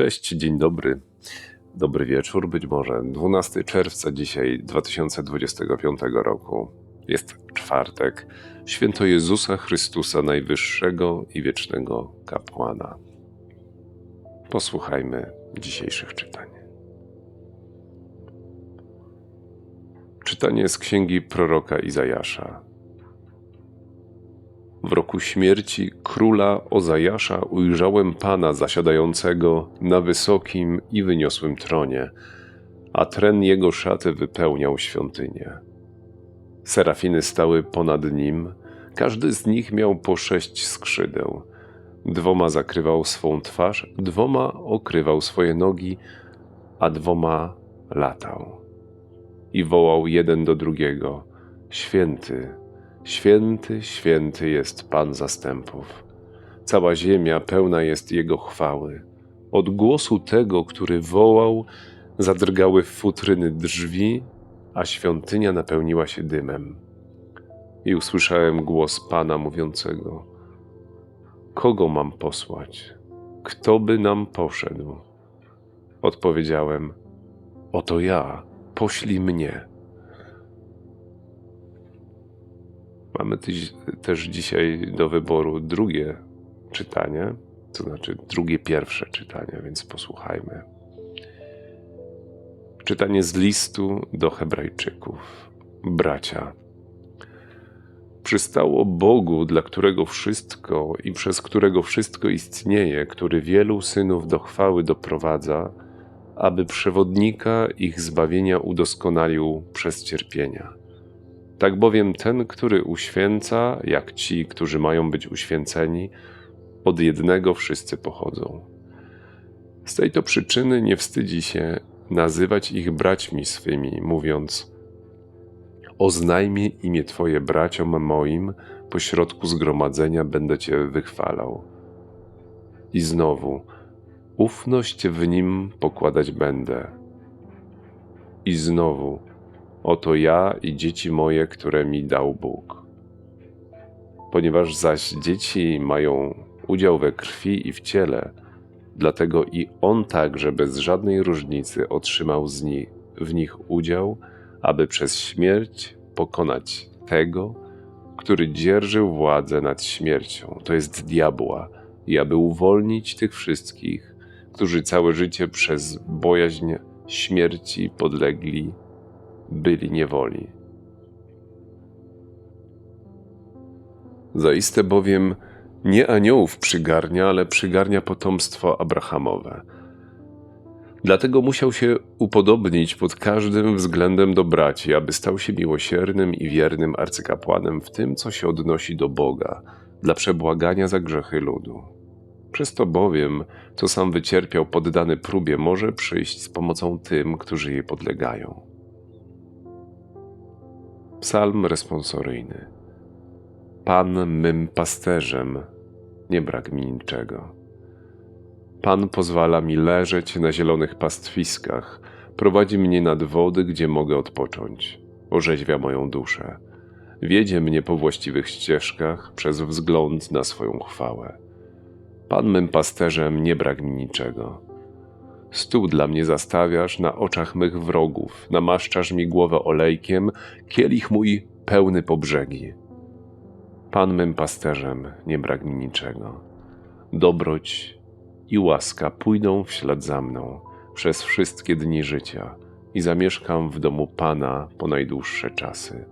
Cześć, dzień dobry. Dobry wieczór, być może 12 czerwca dzisiaj 2025 roku. Jest czwartek, święto Jezusa Chrystusa, najwyższego i wiecznego kapłana. Posłuchajmy dzisiejszych czytań. Czytanie z księgi proroka Izajasza. W roku śmierci króla Ozajasza ujrzałem Pana zasiadającego na wysokim i wyniosłym tronie, a tren jego szaty wypełniał świątynię. Serafiny stały ponad nim, każdy z nich miał po sześć skrzydeł. Dwoma zakrywał swą twarz, dwoma okrywał swoje nogi, a dwoma latał. I wołał jeden do drugiego: Święty, Święty, święty jest Pan zastępów. Cała ziemia pełna jest Jego chwały. Od głosu tego, który wołał, zadrgały futryny drzwi, a świątynia napełniła się dymem. I usłyszałem głos Pana mówiącego: Kogo mam posłać? Kto by nam poszedł? Odpowiedziałem: Oto ja, poślij mnie. Mamy tyś, też dzisiaj do wyboru drugie czytanie, to znaczy drugie pierwsze czytanie, więc posłuchajmy. Czytanie z listu do Hebrajczyków. Bracia, przystało Bogu, dla którego wszystko i przez którego wszystko istnieje, który wielu synów do chwały doprowadza, aby przewodnika ich zbawienia udoskonalił przez cierpienia tak bowiem ten, który uświęca, jak ci, którzy mają być uświęceni, od jednego wszyscy pochodzą. Z tej to przyczyny nie wstydzi się nazywać ich braćmi swymi, mówiąc: Oznajmie imię Twoje braciom moim, pośrodku zgromadzenia będę Cię wychwalał. I znowu, ufność w nim pokładać będę. I znowu, Oto ja i dzieci moje, które mi dał Bóg. Ponieważ zaś dzieci mają udział we krwi i w ciele, dlatego i on także bez żadnej różnicy otrzymał z nich, w nich udział, aby przez śmierć pokonać tego, który dzierżył władzę nad śmiercią, to jest diabła, i aby uwolnić tych wszystkich, którzy całe życie przez bojaźń śmierci podlegli byli niewoli. Zaiste bowiem nie aniołów przygarnia, ale przygarnia potomstwo Abrahamowe. Dlatego musiał się upodobnić pod każdym względem do braci, aby stał się miłosiernym i wiernym arcykapłanem w tym, co się odnosi do Boga, dla przebłagania za grzechy ludu. Przez to bowiem, co sam wycierpiał poddany próbie, może przyjść z pomocą tym, którzy jej podlegają. Psalm responsoryjny. Pan mym pasterzem, nie brak mi niczego. Pan pozwala mi leżeć na zielonych pastwiskach, prowadzi mnie nad wody, gdzie mogę odpocząć, orzeźwia moją duszę. Wiedzie mnie po właściwych ścieżkach przez wzgląd na swoją chwałę. Pan mym pasterzem nie brak mi niczego. Stół dla mnie zastawiasz na oczach mych wrogów, namaszczasz mi głowę olejkiem, kielich mój pełny po brzegi. Pan mym pasterzem, nie brak mi niczego. Dobroć i łaska pójdą w ślad za mną przez wszystkie dni życia i zamieszkam w domu Pana po najdłuższe czasy.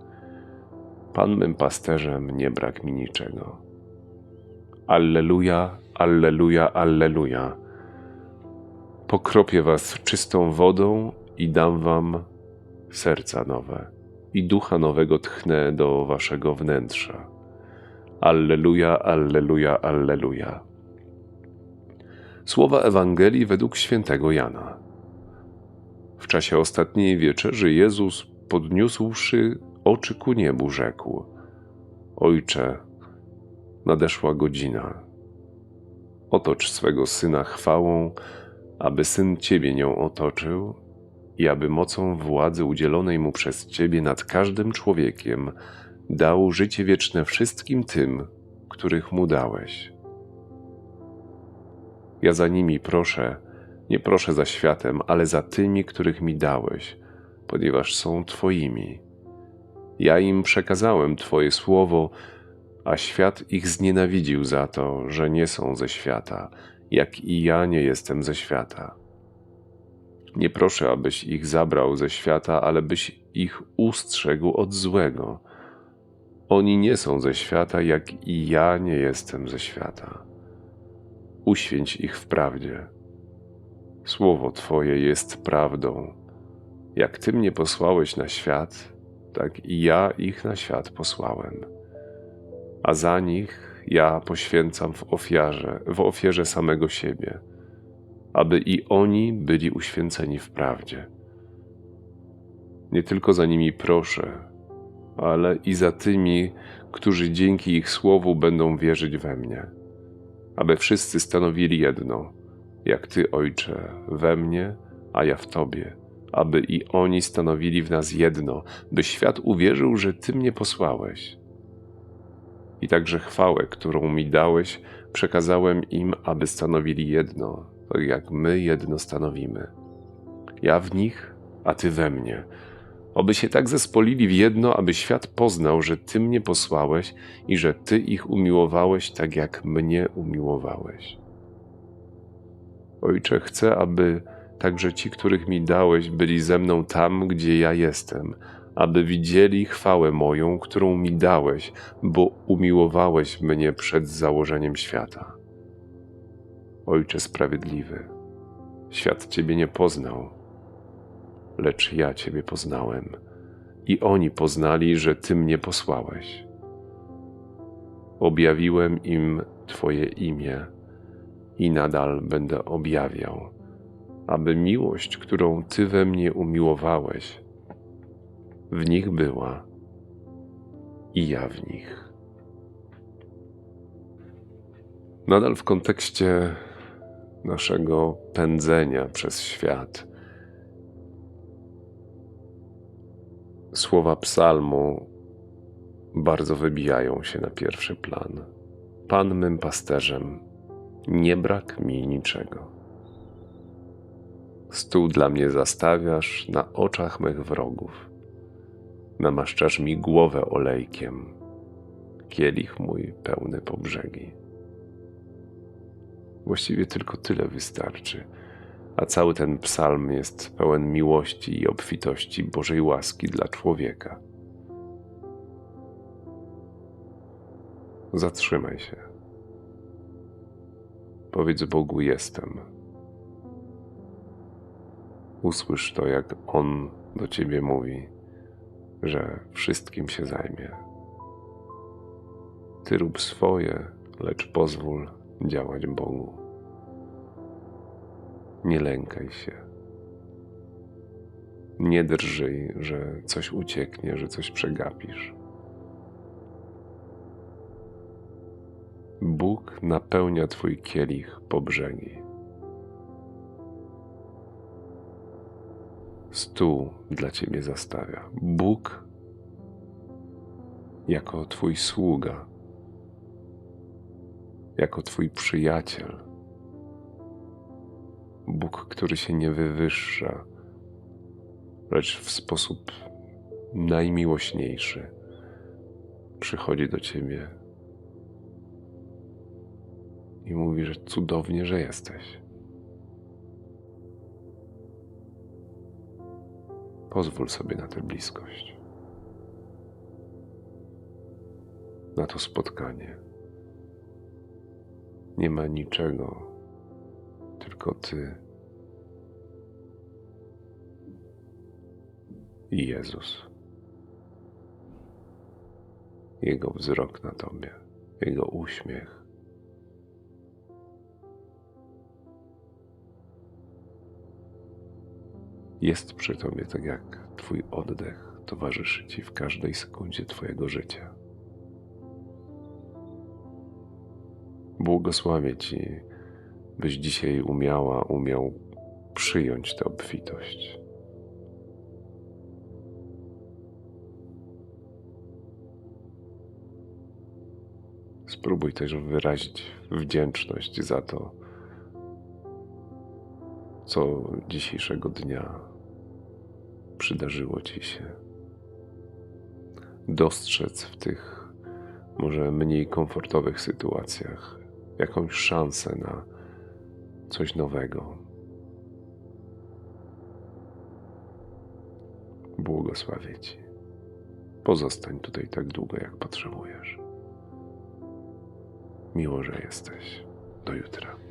Pan mym pasterzem, nie brak mi niczego. Alleluja, alleluja, alleluja pokropię was czystą wodą i dam wam serca nowe i ducha nowego tchnę do waszego wnętrza. Alleluja, alleluja, alleluja. Słowa Ewangelii według świętego Jana. W czasie ostatniej wieczerzy Jezus, podniósłszy oczy ku niebu, rzekł: Ojcze, nadeszła godzina. Otocz swego syna chwałą, aby syn Ciebie nią otoczył i aby mocą władzy udzielonej mu przez Ciebie nad każdym człowiekiem dał życie wieczne wszystkim tym, których mu dałeś. Ja za nimi proszę, Nie proszę za światem, ale za tymi, których mi dałeś, ponieważ są Twoimi. Ja im przekazałem Twoje słowo, a świat ich znienawidził za to, że nie są ze świata, jak i ja nie jestem ze świata. Nie proszę, abyś ich zabrał ze świata, ale byś ich ustrzegł od złego. Oni nie są ze świata, jak i ja nie jestem ze świata. Uświęć ich w prawdzie. Słowo Twoje jest prawdą. Jak Ty mnie posłałeś na świat, tak i ja ich na świat posłałem. A za nich ja poświęcam w ofiarze, w ofierze samego siebie, aby i oni byli uświęceni w prawdzie. Nie tylko za nimi proszę, ale i za tymi, którzy dzięki ich słowu będą wierzyć we mnie, aby wszyscy stanowili jedno, jak Ty, Ojcze, we mnie, a ja w Tobie, aby i oni stanowili w nas jedno, by świat uwierzył, że Ty mnie posłałeś. I także chwałę, którą mi dałeś, przekazałem im, aby stanowili jedno, tak jak my jedno stanowimy. Ja w nich, a Ty we mnie. Oby się tak zespolili w jedno, aby świat poznał, że Ty mnie posłałeś i że Ty ich umiłowałeś tak, jak mnie umiłowałeś. Ojcze, chcę, aby także ci, których mi dałeś, byli ze mną tam, gdzie ja jestem, aby widzieli chwałę moją, którą mi dałeś, bo umiłowałeś mnie przed założeniem świata. Ojcze sprawiedliwy, świat Ciebie nie poznał, lecz ja Ciebie poznałem i oni poznali, że Ty mnie posłałeś. Objawiłem im Twoje imię i nadal będę objawiał, aby miłość, którą Ty we mnie umiłowałeś, w nich była i ja w nich. Nadal w kontekście naszego pędzenia przez świat. Słowa psalmu bardzo wybijają się na pierwszy plan. Pan mym pasterzem, nie brak mi niczego. Stół dla mnie zastawiasz na oczach mych wrogów. Namaszczasz mi głowę olejkiem, kielich mój pełny po brzegi. Właściwie tylko tyle wystarczy, a cały ten psalm jest pełen miłości i obfitości Bożej łaski dla człowieka. Zatrzymaj się. Powiedz Bogu: Jestem. Usłysz to, jak On do ciebie mówi, że wszystkim się zajmie. Ty rób swoje, lecz pozwól działać Bogu. Nie lękaj się. Nie drżyj, że coś ucieknie, że coś przegapisz. Bóg napełnia Twój kielich po brzegi. Stół dla Ciebie zastawia. Bóg jako Twój sługa, jako Twój przyjaciel. Bóg, który się nie wywyższa, lecz w sposób najmiłośniejszy przychodzi do Ciebie i mówi, że cudownie, że jesteś. Pozwól sobie na tę bliskość, na to spotkanie. Nie ma niczego, tylko Ty i Jezus. Jego wzrok na Tobie, Jego uśmiech. Jest przy Tobie, tak jak Twój oddech towarzyszy Ci w każdej sekundzie Twojego życia. Błogosławię Ci, byś dzisiaj umiała, umiał przyjąć tę obfitość. Spróbuj też wyrazić wdzięczność za to, co dzisiejszego dnia przydarzyło ci się. Dostrzec w tych może mniej komfortowych sytuacjach jakąś szansę na coś nowego. Błogosławię Ci. Pozostań tutaj tak długo, jak potrzebujesz. Miło, że jesteś. Do jutra.